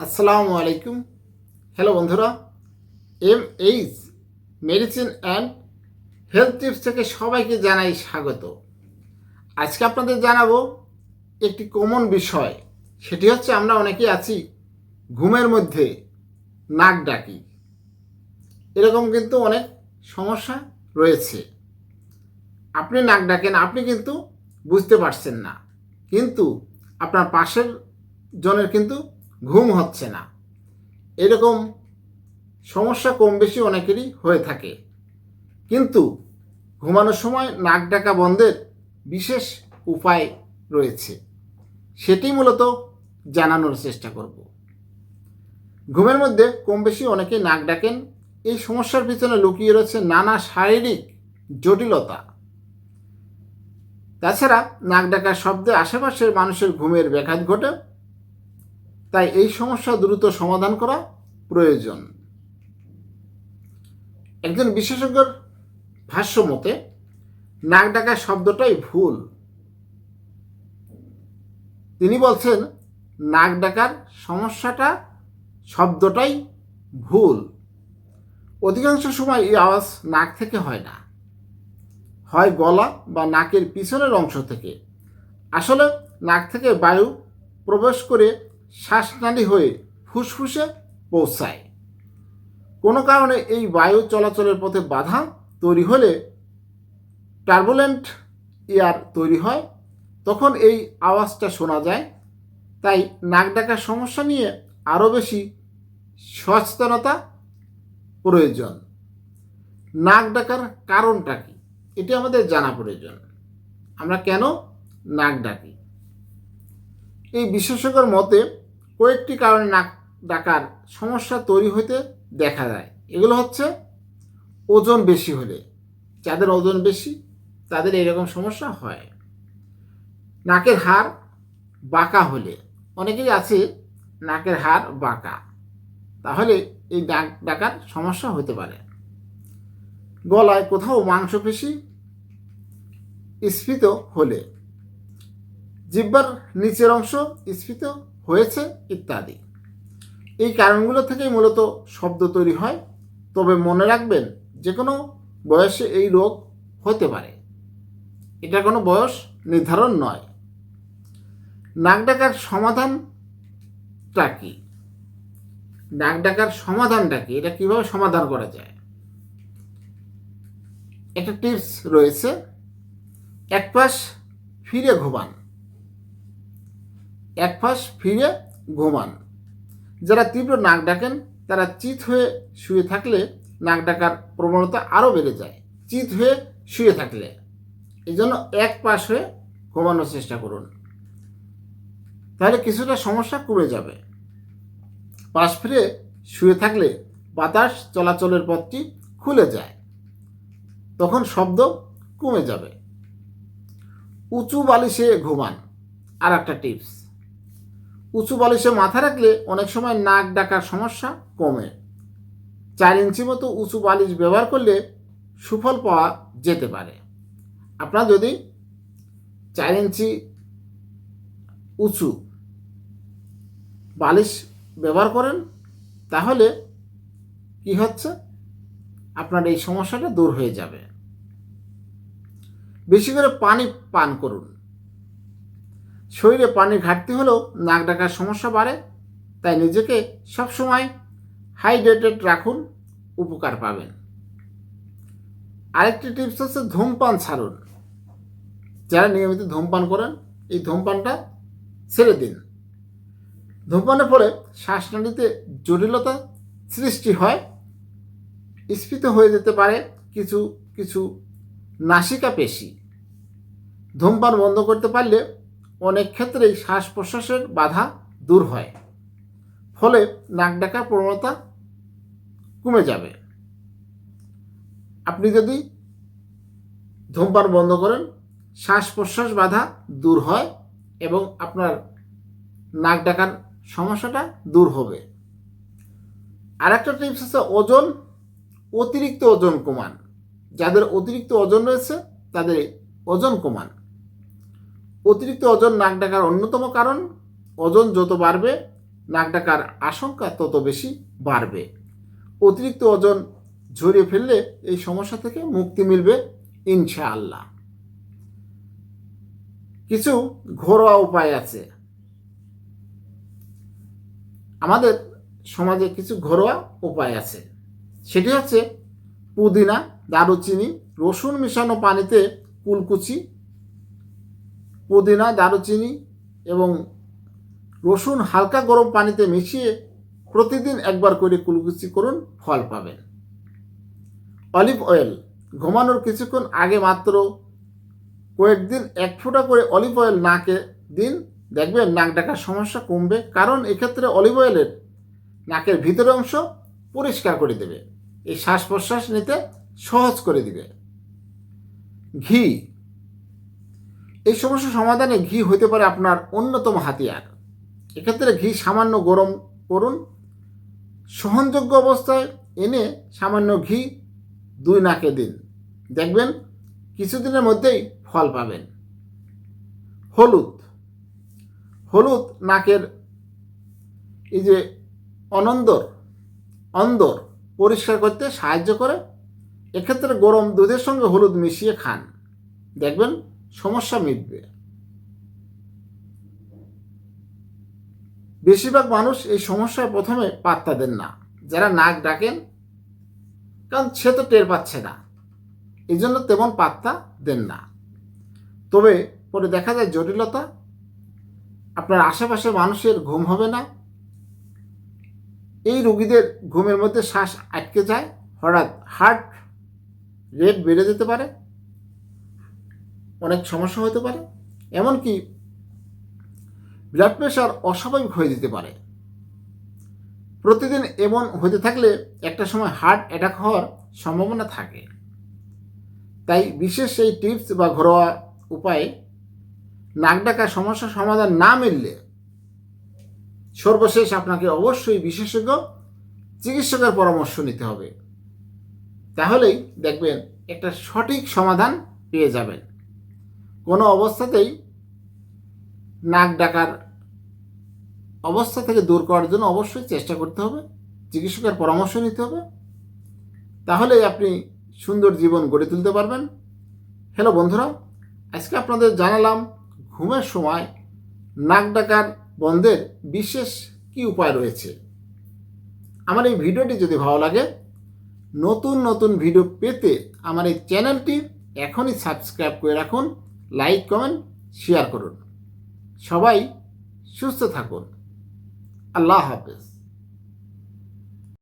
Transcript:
আসসালামু আলাইকুম। হ্যালো বন্ধুরা। M H medicine and health tips থেকে সবাইকে জানাই স্বাগত। আজকে আপনাদের জানাব একটি কমন বিষয়। সেটি হচ্ছে আমরা অনেকে আছি ঘুমের মধ্যে নাক ডাকি। এরকম কিন্তু অনেক সমস্যা রয়েছে। আপনি নাক ডাকেন, আপনি কিন্তু বুঝতে পারছেন না। কিন্তু আপনার পাশের জনের কিন্তু ঘুম হচ্ছে না। এরকম সমস্যা কম বেশি অনেকেরই হয়ে থাকে। কিন্তু ঘুমানোর সময় নাক ডাকা বন্ধের বিশেষ উপায় রয়েছে। সেটি মূলত জানানোর চেষ্টা করব। ঘুমের মধ্যে কম বেশি অনেকেই নাক ডাকেন। এই সমস্যার পিছনে লুকিয়ে রয়েছে নানা শারীরিক জটিলতা। তাছাড়া নাক ডাকার শব্দে আশেপাশের মানুষের ঘুমের ব্যাঘাত ঘটে। তাই এই সমস্যা দ্রুত সমাধান করা প্রয়োজন। একজন বিশেষজ্ঞর ভাষ্য মতে, নাক ডাকা শব্দটাই ভুল। তিনি বলছেন, নাক ডাকার সমস্যাটা শব্দটাই ভুল। অধিকাংশ সময় এই আওয়াজ নাক থেকে হয় না। হয় গলা বা নাকের পিছনের অংশ থেকে। আসলে নাক থেকে বায়ু প্রবেশ করে শ্বাসনালী হয়ে ফুসফুসে পৌঁছায়। কোনো কারণে এই বায়ু চলাচলের পথে বাধা তৈরি হলে টার্বুলেন্ট এয়ার তৈরি হয়, তখন এই আওয়াজটা শোনা যায়। তাই নাক ডাকার সমস্যা নিয়ে আরও বেশি সচেতনতা প্রয়োজন। নাক ডাকার কারণটা কি? এটি আমাদের জানা প্রয়োজন। আমরা কেন নাক ডাকি? এই বিশেষজ্ঞর মতে কয়েকটি কারণে নাক ডাকার সমস্যা তৈরি হতে দেখা যায়। এগুলো হচ্ছে ওজন বেশি হলে। যাদের ওজন বেশি, তাদের এরকম সমস্যা হয়। নাকের হাড় বাঁকা হলে। অনেকেরই আছে নাকের হাড় বাঁকা। তাহলে এই নাক ডাকার সমস্যা হতে পারে। গলায় কোথাও মাংসপেশি স্ফীত হলে। জিব্বার নিচের অংশ স্ফীত হয়েছে ইত্যাদি। এই কারণগুলো থেকেই মূলত শব্দ তৈরি হয়। তবে মনে রাখবেন যে কোনো বয়সে এই রোগ হতে পারে। এটা কোনো বয়স নির্ধারণ নয়। নাক ডাকার সমাধানটা কি? নাক ডাকার সমাধানটা কি? এটা কীভাবে সমাধান করা যায়? একটা টিপস রয়েছে। এক পাশ ফিরে ঘুমান। এক পাশ ফিরে ঘুমান। যারা তীব্র নাক ডাকেন, তারা চিত হয়ে শুয়ে থাকলে নাক ডাকার প্রবণতা আরও বেড়ে যায়। চিত হয়ে শুয়ে থাকলে। এই জন্য এক পাশ হয়ে ঘুমানোর চেষ্টা করুন। তাহলে কিছুটা সমস্যা কমে যাবে। পাশ ফিরে শুয়ে থাকলে বাতাস চলাচলের পথটি খুলে যায়। তখন শব্দ কমে যাবে। উঁচু বালিশে ঘুমান। আর একটা টিপস। উঁচু বালিশে মাথা রাখলে অনেক সময় নাক ডাকার সমস্যা কমে। চার ইঞ্চি মতো উঁচু বালিশ ব্যবহার করলে সুফল পাওয়া যেতে পারে। আপনার যদি চার ইঞ্চি উঁচু বালিশ ব্যবহার করেন, তাহলে কি হচ্ছে? আপনার এই সমস্যাটা দূর হয়ে যাবে। বেশি করে পানি পান করুন। শরীরে পানির ঘাটতি হলেও নাক ডাকার সমস্যা বাড়ে, তাই নিজেকে সবসময় হাইড্রেটেড রাখুন, উপকার পাবেন। আরেকটি টিপস হচ্ছে ধূমপান ছাড়ুন। যারা নিয়মিত ধূমপান করেন, এই ধূমপানটা ছেড়ে দিন। ধূমপানের ফলে শ্বাসনালীতে জটিলতা সৃষ্টি হয়। স্ফীত হয়ে যেতে পারে কিছু কিছু নাসিকা পেশি। ধূমপান বন্ধ করতে পারলে অনেক ক্ষেত্রেই শ্বাস প্রশ্বাসের বাধা দূর হয়। ফলে নাক ডাকার প্রবণতা কমে যাবে। আপনি যদি ধূমপান বন্ধ করেন শ্বাস প্রশ্বাস বাধা দূর হয় এবং আপনার নাক ডাকার সমস্যাটা দূর হবে। আর একটা টিপস হচ্ছে ওজন, অতিরিক্ত ওজন কমান। যাদের অতিরিক্ত ওজন রয়েছে, তাদের ওজন কমান। অতিরিক্ত ওজন নাক ডাকার অন্যতম কারণ, ওজন যত বাড়বে নাক ডাকার আশঙ্কা তত বেশি বাড়বে। অতিরিক্ত ওজন ঝরিয়ে ফেললে এই সমস্যা থেকে মুক্তি মিলবে ইনশাআল্লাহ। কিছু ঘরোয়া উপায় আছে। আমাদের সমাজে কিছু ঘরোয়া উপায় আছে। সেটি হচ্ছে পুদিনা, দারুচিনি, রসুন মেশানো পানিতে কুলকুচি পুদিনা, দারুচিনি এবং রসুন হালকা গরম পানিতে মিশিয়ে প্রতিদিন একবার করে কুলকুচি করুন, ফল পাবেন। অলিভ অয়েল, ঘুমানোর কিছুক্ষণ আগে মাত্র কয়েকদিন এক ফোঁটা করে অলিভ অয়েল নাকে দিন। দেখবেন নাক ডাকার সমস্যা কমবে, কারণ এক্ষেত্রে অলিভ অয়েলের নাকের ভিতরের অংশ পরিষ্কার করে দেবে। এই শ্বাস প্রশ্বাস নিতে সহজ করে দিবে। ঘি এই সমস্যা সমাধানে ঘি হতে পারে আপনার অন্যতম হাতিয়ার। এক্ষেত্রে ঘি সামান্য গরম করুন। সহনযোগ্য অবস্থায় এনে সামান্য ঘি দুই নাকে দিন। দেখবেন কিছুদিনের মধ্যেই ফল পাবেন। হলুদ। হলুদ নাকের এই যে অনন্দর, অন্দর পরিষ্কার করতে সাহায্য করে। এক্ষেত্রে গরম দুধের সঙ্গে হলুদ মিশিয়ে খান। দেখবেন সমস্যা মিটবে। বেশিরভাগ মানুষ এই সমস্যায় প্রথমে পাত্তা দেন না। যারা নাক ডাকেন, কারণ সে তো টের পাচ্ছে না। এই জন্য তেমন পাত্তা দেন না। তবে পরে দেখা যায় জটিলতা, আপনার আশেপাশে মানুষের ঘুম হবে না। এই রুগীদের ঘুমের মধ্যে শ্বাস আটকে যায়, হঠাৎ হার্ট রেট বেড়ে যেতে পারে। অনেক সমস্যা হতে পারে, এমনকি ব্লাড প্রেশার অস্বাভাবিক হয়ে যেতে পারে। প্রতিদিন এমন হতে থাকলে একটা সময় হার্ট অ্যাটাক হওয়ার সম্ভাবনা থাকে। তাই বিশেষ এই টিপস বা ঘরোয়া উপায়ে নাক ডাকা সমস্যার সমাধান না মিললে সর্বশেষ আপনাকে অবশ্যই বিশেষজ্ঞ চিকিৎসকের পরামর্শ নিতে হবে। তাহলেই দেখবেন একটা সঠিক সমাধান পেয়ে যাবেন। কোনো অবস্থাতেই নাক ডাকার অবস্থা থেকে দূর করার জন্য অবশ্যই চেষ্টা করতে হবে, চিকিৎসকের পরামর্শ নিতে হবে। তাহলেই আপনি সুন্দর জীবন গড়ে তুলতে পারবেন। হ্যালো বন্ধুরা, আজকে আপনাদের জানালাম ঘুমের সময় নাক ডাকার বন্ধের বিশেষ কি উপায় রয়েছে। আমার এই ভিডিওটি যদি ভালো লাগে, নতুন নতুন ভিডিও পেতে আমার এই চ্যানেলটি এখনই সাবস্ক্রাইব করে রাখুন। লাইক কমেন্ট শেয়ার করুন। সবাই সুস্থ থাকুন। আল্লাহ হাফেজ।